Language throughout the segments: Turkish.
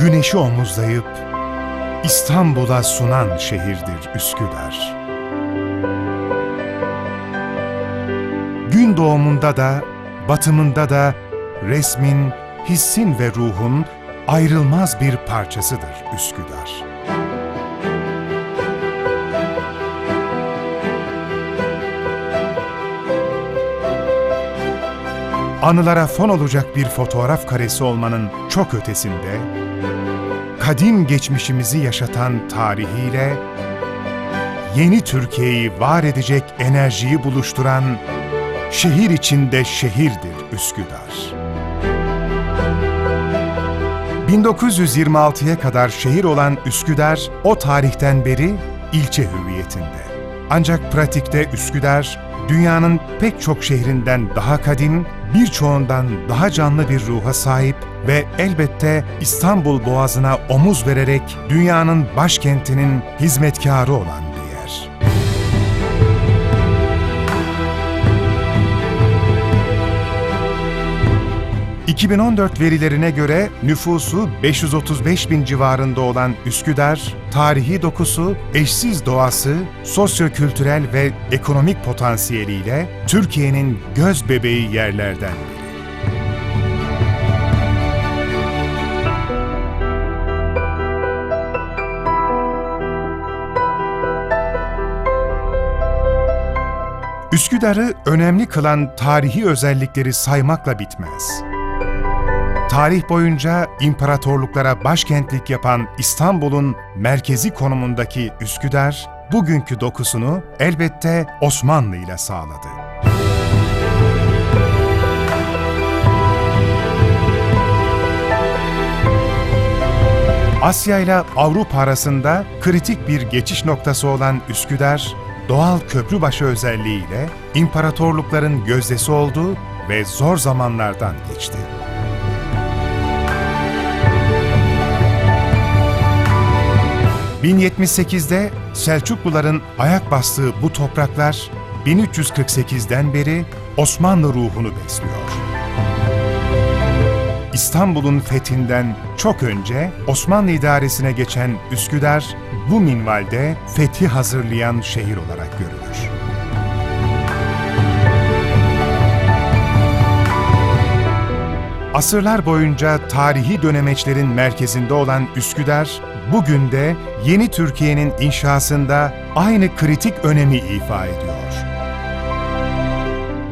güneşi omuzlayıp İstanbul'a sunan şehirdir Üsküdar. Gün doğumunda da, batımında da resmin, hissin ve ruhun ayrılmaz bir parçasıdır Üsküdar. Anılara fon olacak bir fotoğraf karesi olmanın çok ötesinde, kadim geçmişimizi yaşatan tarihiyle, yeni Türkiye'yi var edecek enerjiyi buluşturan şehir içinde şehirdir Üsküdar. 1926'ya kadar şehir olan Üsküdar o tarihten beri ilçe hüviyetinde. Ancak pratikte Üsküdar dünyanın pek çok şehrinden daha kadim, birçoğundan daha canlı bir ruha sahip ve elbette İstanbul Boğazı'na omuz vererek dünyanın başkentinin hizmetkarı olan ...2014 verilerine göre nüfusu 535 bin civarında olan Üsküdar, tarihi dokusu, eşsiz doğası, sosyokültürel ve ekonomik potansiyeliyle Türkiye'nin göz bebeği yerlerden. Üsküdar'ı önemli kılan tarihi özellikleri saymakla bitmez. Tarih boyunca imparatorluklara başkentlik yapan İstanbul'un merkezi konumundaki Üsküdar, bugünkü dokusunu elbette Osmanlı ile sağladı. Asya ile Avrupa arasında kritik bir geçiş noktası olan Üsküdar, doğal köprübaşı özelliğiyle imparatorlukların gözdesi oldu ve zor zamanlardan geçti. ...1078'de Selçukluların ayak bastığı bu topraklar... ...1348'den beri Osmanlı ruhunu besliyor. İstanbul'un fethinden çok önce Osmanlı idaresine geçen Üsküdar, bu minvalde fethi hazırlayan şehir olarak görülür. Asırlar boyunca tarihi dönemeçlerin merkezinde olan Üsküdar, bugün de yeni Türkiye'nin inşasında aynı kritik önemi ifa ediyor.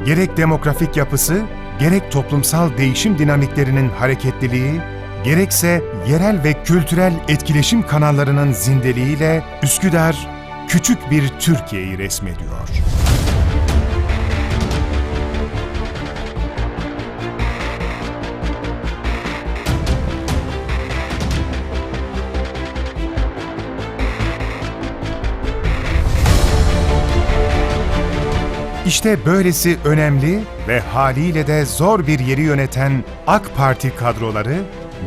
Gerek demografik yapısı, gerek toplumsal değişim dinamiklerinin hareketliliği, gerekse yerel ve kültürel etkileşim kanallarının zindeliğiyle Üsküdar küçük bir Türkiye'yi resmediyor. İşte böylesi önemli ve haliyle de zor bir yeri yöneten AK Parti kadroları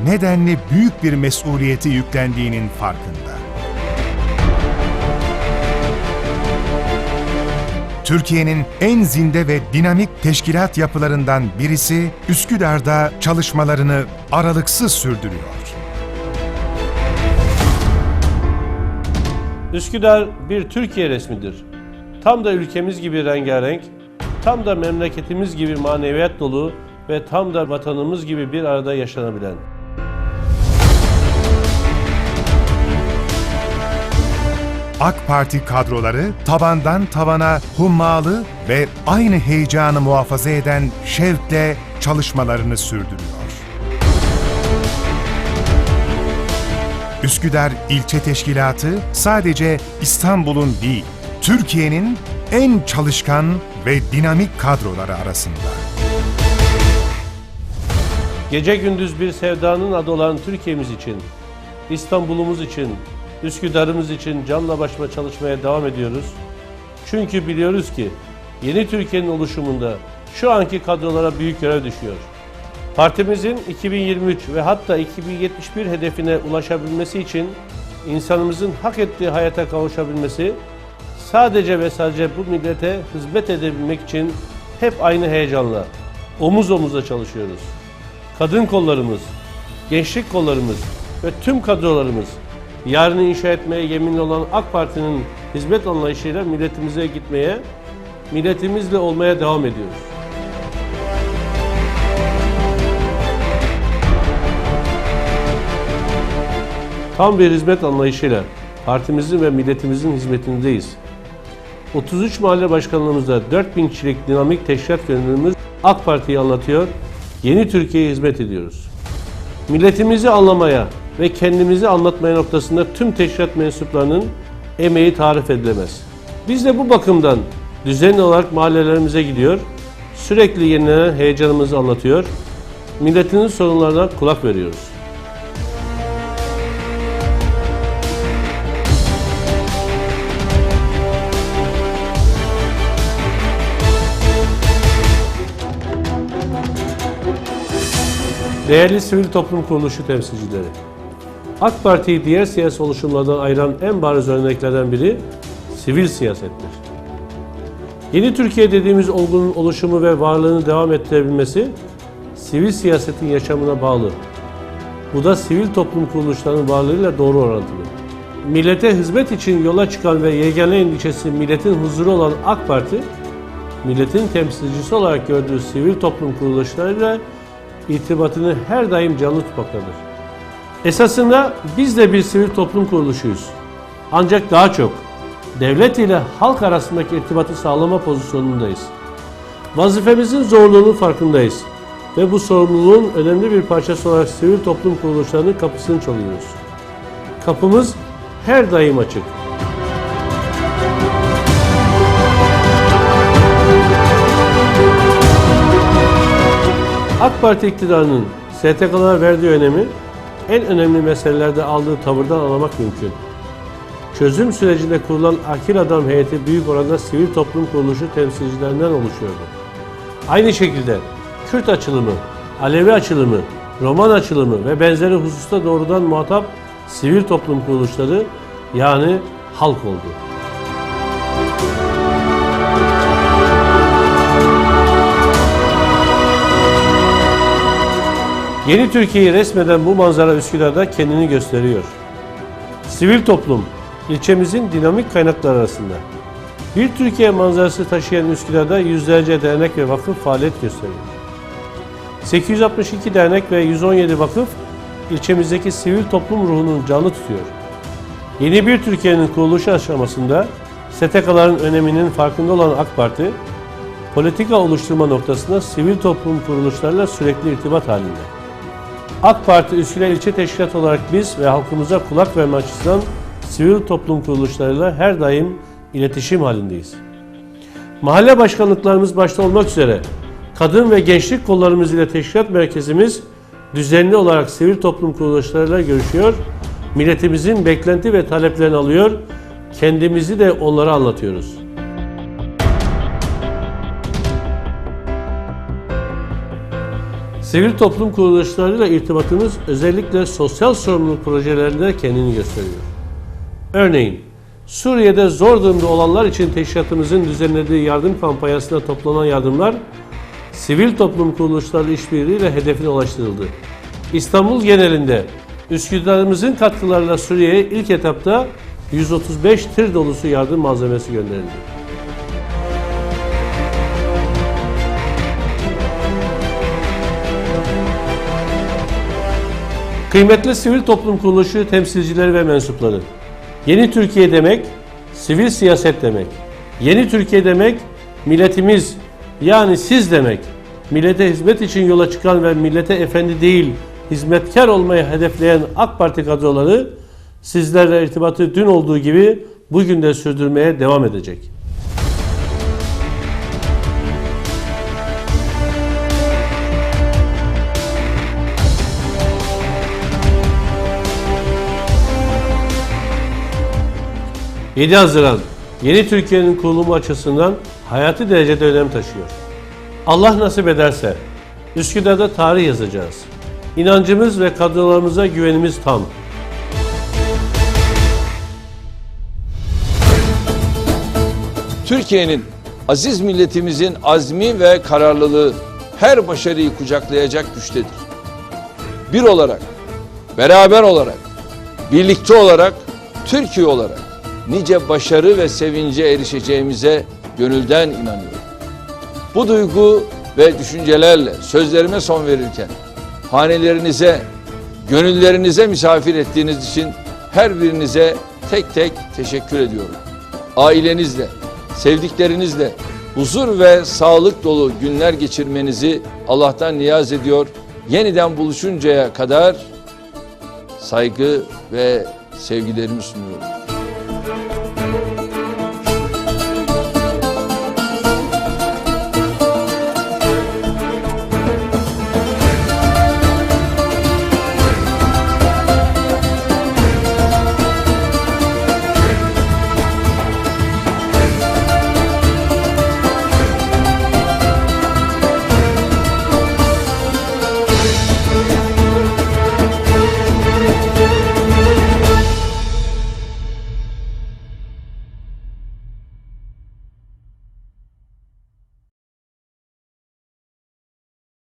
nedenli büyük bir mesuliyeti yüklendiğinin farkında. Türkiye'nin en zinde ve dinamik teşkilat yapılarından birisi Üsküdar'da çalışmalarını aralıksız sürdürüyor. Üsküdar bir Türkiye resmidir. Tam da ülkemiz gibi rengarenk, tam da memleketimiz gibi maneviyat dolu ve tam da vatanımız gibi bir arada yaşanabilen. AK Parti kadroları tabandan tavana hummalı ve aynı heyecanı muhafaza eden şevkle çalışmalarını sürdürüyor. Üsküdar İlçe Teşkilatı sadece İstanbul'un değil, Türkiye'nin en çalışkan ve dinamik kadroları arasında. Gece gündüz bir sevdanın adı olan Türkiye'miz için, İstanbul'umuz için, Üsküdar'ımız için canla başla çalışmaya devam ediyoruz. Çünkü biliyoruz ki yeni Türkiye'nin oluşumunda şu anki kadrolara büyük görev düşüyor. Partimizin 2023 ve hatta 2071 hedefine ulaşabilmesi için insanımızın hak ettiği hayata kavuşabilmesi sadece ve sadece bu millete hizmet edebilmek için hep aynı heyecanla omuz omuza çalışıyoruz. Kadın kollarımız, gençlik kollarımız, ve tüm kadrolarımız yarını inşa etmeye yeminli olan AK Parti'nin hizmet anlayışıyla milletimize gitmeye, milletimizle olmaya devam ediyoruz. Tam bir hizmet anlayışıyla partimizin ve milletimizin hizmetindeyiz. 33 mahalle başkanlığımızda 4000 kişilik dinamik teşkilat gönüllümüz AK Parti'yi anlatıyor, yeni Türkiye'ye hizmet ediyoruz. Milletimizi anlamaya ve kendimizi anlatmaya noktasında tüm teşkilat mensuplarının emeği tarif edilemez. Biz de bu bakımdan düzenli olarak mahallelerimize gidiyor, sürekli yenilenen heyecanımızı anlatıyor, milletinin sorunlarına kulak veriyoruz. Değerli sivil toplum kuruluşu temsilcileri, AK Parti'yi diğer siyasi oluşumlardan ayıran en bariz örneklerden biri sivil siyasettir. Yeni Türkiye dediğimiz olgunun oluşumu ve varlığını devam ettirebilmesi sivil siyasetin yaşamına bağlı. Bu da sivil toplum kuruluşlarının varlığıyla doğru orantılı. Millete hizmet için yola çıkan ve yegane endişesi milletin huzuru olan AK Parti, milletin temsilcisi olarak gördüğü sivil toplum kuruluşlarıyla irtibatını her daim canlı tutmaktadır. Esasında biz de bir sivil toplum kuruluşuyuz. Ancak daha çok devlet ile halk arasındaki irtibatı sağlama pozisyonundayız. Vazifemizin zorluğunun farkındayız ve bu sorumluluğun önemli bir parçası olarak sivil toplum kuruluşlarının kapısını çalıyoruz. Kapımız her daim açık. AK Parti iktidarının STK'lara verdiği önemi en önemli meselelerde aldığı tavırdan anlamak mümkün. Çözüm sürecinde kurulan akil adam heyeti büyük oranda sivil toplum kuruluşu temsilcilerinden oluşuyordu. Aynı şekilde Kürt açılımı, Alevi açılımı, Roman açılımı ve benzeri hususta doğrudan muhatap sivil toplum kuruluşları yani halk oldu. Yeni Türkiye'yi resmeden bu manzara Üsküdar'da kendini gösteriyor. Sivil toplum, ilçemizin dinamik kaynakları arasında. Bir Türkiye manzarası taşıyan Üsküdar'da yüzlerce dernek ve vakıf faaliyet gösteriyor. 862 dernek ve 117 vakıf ilçemizdeki sivil toplum ruhunu canlı tutuyor. Yeni bir Türkiye'nin kuruluşu aşamasında STK'ların öneminin farkında olan AK Parti, politika oluşturma noktasında sivil toplum kuruluşlarıyla sürekli irtibat halinde. AK Parti Üsküdar İlçe Teşkilatı olarak biz ve halkımıza kulak verme açısından sivil toplum kuruluşlarıyla her daim iletişim halindeyiz. Mahalle başkanlıklarımız başta olmak üzere kadın ve gençlik kollarımız ile teşkilat merkezimiz düzenli olarak sivil toplum kuruluşlarıyla görüşüyor, milletimizin beklenti ve taleplerini alıyor, kendimizi de onlara anlatıyoruz. Sivil toplum kuruluşlarıyla irtibatımız özellikle sosyal sorumluluk projelerinde kendini gösteriyor. Örneğin, Suriye'de zor durumda olanlar için teşkilatımızın düzenlediği yardım kampanyasında toplanan yardımlar, sivil toplum kuruluşları işbirliğiyle hedefine ulaştırıldı. İstanbul genelinde Üsküdar'ımızın katkılarıyla Suriye'ye ilk etapta 135 tır dolusu yardım malzemesi gönderildi. Kıymetli sivil toplum kuruluşu temsilcileri ve mensupları. Yeni Türkiye demek, sivil siyaset demek. Yeni Türkiye demek, milletimiz yani siz demek. Millete hizmet için yola çıkan ve millete efendi değil, hizmetkar olmayı hedefleyen AK Parti kadroları sizlerle irtibatı dün olduğu gibi bugün de sürdürmeye devam edecek. ...7 Haziran yeni Türkiye'nin kurulumu açısından hayati derecede önem taşıyor. Allah nasip ederse Üsküdar'da tarih yazacağız. İnancımız ve kadrolarımıza güvenimiz tam. Türkiye'nin aziz milletimizin azmi ve kararlılığı her başarıyı kucaklayacak güçtedir. Bir olarak beraber olarak, birlikte olarak, Türkiye olarak nice başarı ve sevince erişeceğimize gönülden inanıyorum. Bu duygu ve düşüncelerle sözlerime son verirken hanelerinize, gönüllerinize misafir ettiğiniz için her birinize tek tek teşekkür ediyorum. Ailenizle, sevdiklerinizle huzur ve sağlık dolu günler geçirmenizi Allah'tan niyaz ediyor. Yeniden buluşuncaya kadar saygı ve sevgilerimi sunuyorum.